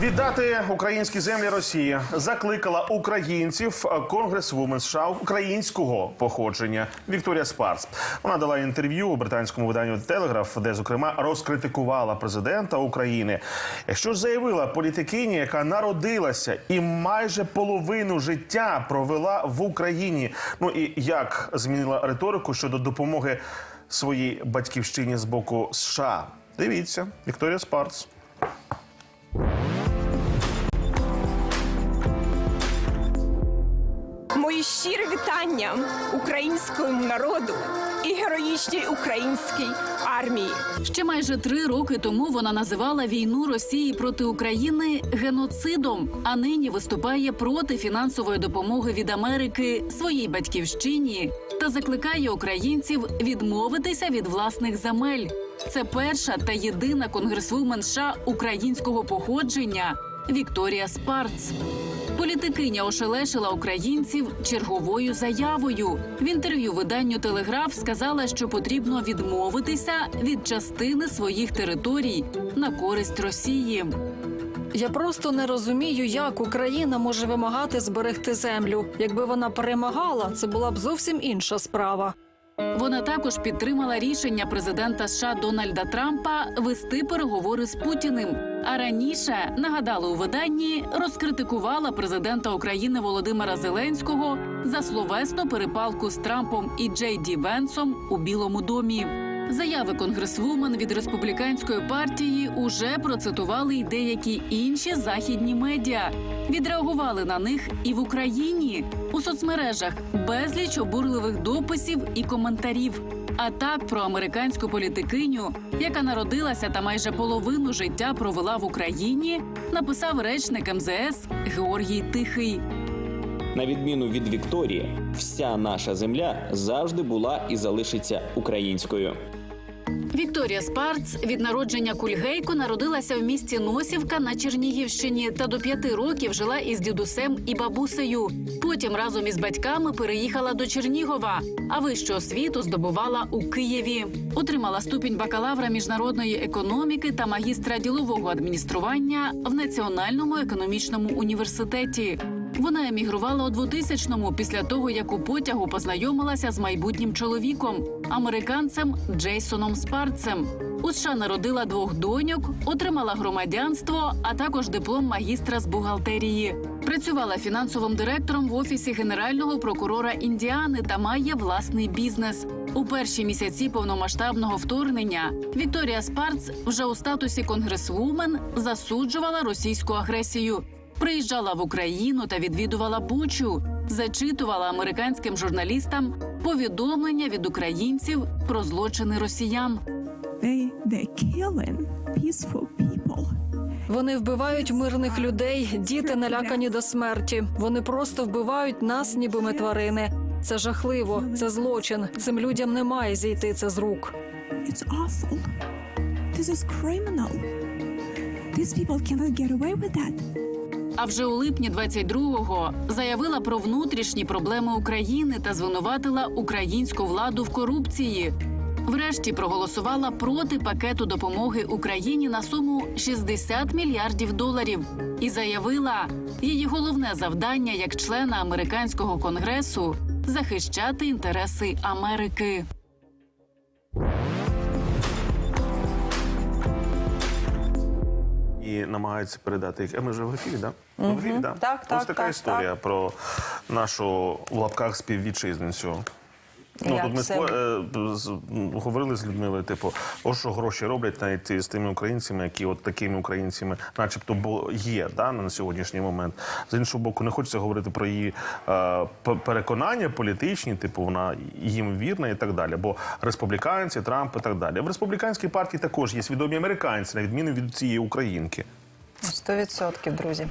Віддати українські землі Росії закликала українців конгресвумен США українського походження Вікторія Спарц. Вона дала інтерв'ю у британському виданню Телеграф, де зокрема розкритикувала президента України. Що ж заявила політикиня, яка народилася і майже половину життя провела в Україні. Ну і як змінила риторику щодо допомоги своїй батьківщині з боку США? Дивіться, Вікторія Спарц. Щирі вітання українському народу і героїчній українській армії. Ще майже три роки тому вона називала війну Росії проти України геноцидом, а нині виступає проти фінансової допомоги від Америки своїй батьківщині та закликає українців відмовитися від власних земель. Це перша та єдина конгресвумен США українського походження Вікторія Спарц. Політикиня ошелешила українців черговою заявою. В інтерв'ю виданню Телеграф сказала, що потрібно відмовитися від частини своїх територій на користь Росії. Я просто не розумію, як Україна може вимагати зберегти землю. Якби вона перемагала, це була б зовсім інша справа. Вона також підтримала рішення президента США Дональда Трампа вести переговори з Путіним. А раніше нагадали у виданні, розкритикувала президента України Володимира Зеленського за словесну перепалку з Трампом і Джей Ді Венсом у Білому домі. Заяви конгресвумен від республіканської партії уже процитували й деякі інші західні медіа. Відреагували на них і в Україні у соцмережах безліч обурливих дописів і коментарів. А так про американську політикиню, яка народилася та майже половину життя провела в Україні, написав речник МЗС Георгій Тихий. На відміну від Вікторії, вся наша земля завжди була і залишиться українською. Вікторія Спарц від народження Кульгейко народилася в місті Носівка на Чернігівщині та до п'яти років жила із дідусем і бабусею. Потім разом із батьками переїхала до Чернігова, а вищу освіту здобувала у Києві. Отримала ступінь бакалавра міжнародної економіки та магістра ділового адміністрування в Національному економічному університеті. Вона емігрувала у 2000-му після того, як у потягу познайомилася з майбутнім чоловіком, американцем Джейсоном Спарцем. У США народила двох доньок, отримала громадянство, а також диплом магістра з бухгалтерії. Працювала фінансовим директором в офісі генерального прокурора Індіани та має власний бізнес. У перші місяці повномасштабного вторгнення Вікторія Спарц вже у статусі конгресвумен засуджувала російську агресію. Приїжджала в Україну та відвідувала Бучу, зачитувала американським журналістам повідомлення від українців про злочини росіян. They killing peaceful people. Вони вбивають мирних людей, діти налякані до смерті. Вони просто вбивають нас, ніби ми тварини. Це жахливо, це злочин. Цим людям не має зійти це з рук. It's awful. This is criminal. These people cannot get away with that. А вже у липні 22-го заявила про внутрішні проблеми України та звинуватила українську владу в корупції. Врешті проголосувала проти пакету допомоги Україні на суму 60 мільярдів доларів і заявила, її головне завдання як члена американського конгресу захищати інтереси Америки. І намагаються передати їх. А ми вже в ефірі, да? Ми в ефірі, да? Так, Ось так, така так, історія про нашу в лапках співвітчизницю. Ну, тут ми спо- е, з- говорили з Людмилою, типу, ось що гроші роблять навіть з тими українцями, які от такими українцями, начебто, бо є да, на сьогоднішній момент. З іншого боку, не хочеться говорити про її е, переконання політичні, типу, вона їм вірна і так далі. Бо республіканці, Трамп і так далі. В республіканській партії також є свідомі американці, на відміну від цієї українки. Сто відсотків, друзі.